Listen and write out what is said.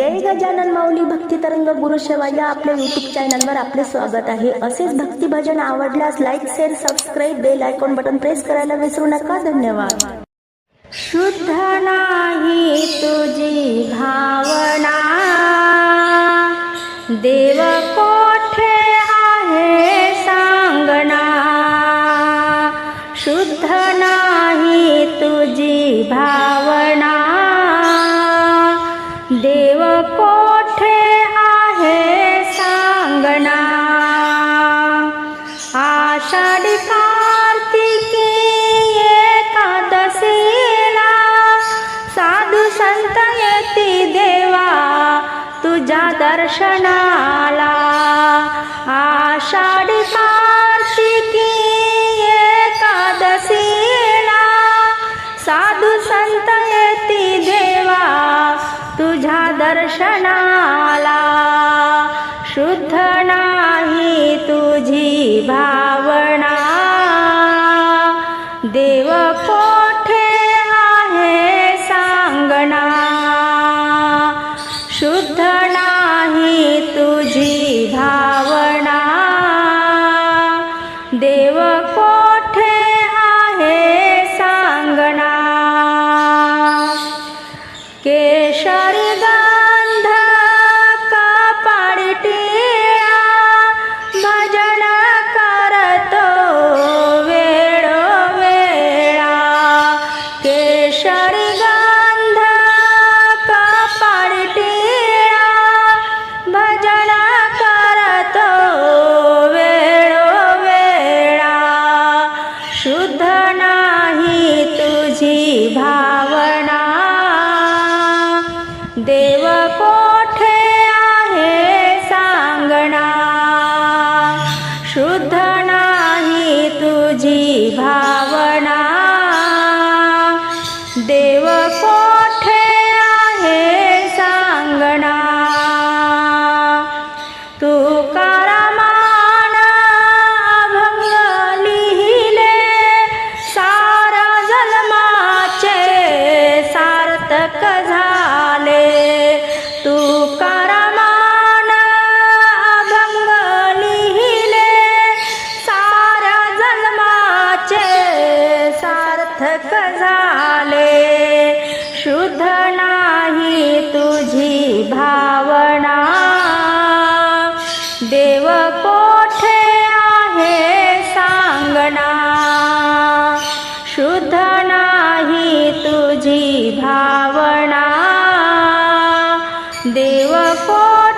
जय गजानन माऊली भक्ती तरंग गुरु शेवा या आपल्या युट्यूब चॅनलवर आपले स्वागत आहे. असेच भक्ती भजन आवडल्यास like share subscribe bell icon button press करायला विसरू नका. धन्यवाद. शुद्ध नाही तुझी भावना. देव कोठे आहे सांगना. शुद्ध नाही तुझी भावना. दर्शनाला आषाढी कार्तिकी एकादशीला साधू संत येती देवा तुझ्या दर्शनाला. शुद्ध नाही तुझी भावना. देव कोठे आहे सांगणा शुद्ध नाही तुझी भावना देव देव कोठे आहे सांगणा? शुद्ध नाही तुझी भा नाही तुझी भावना. देव कोठे आहे सांगणा शुद्ध नाही तुझी भावना. देव कोठे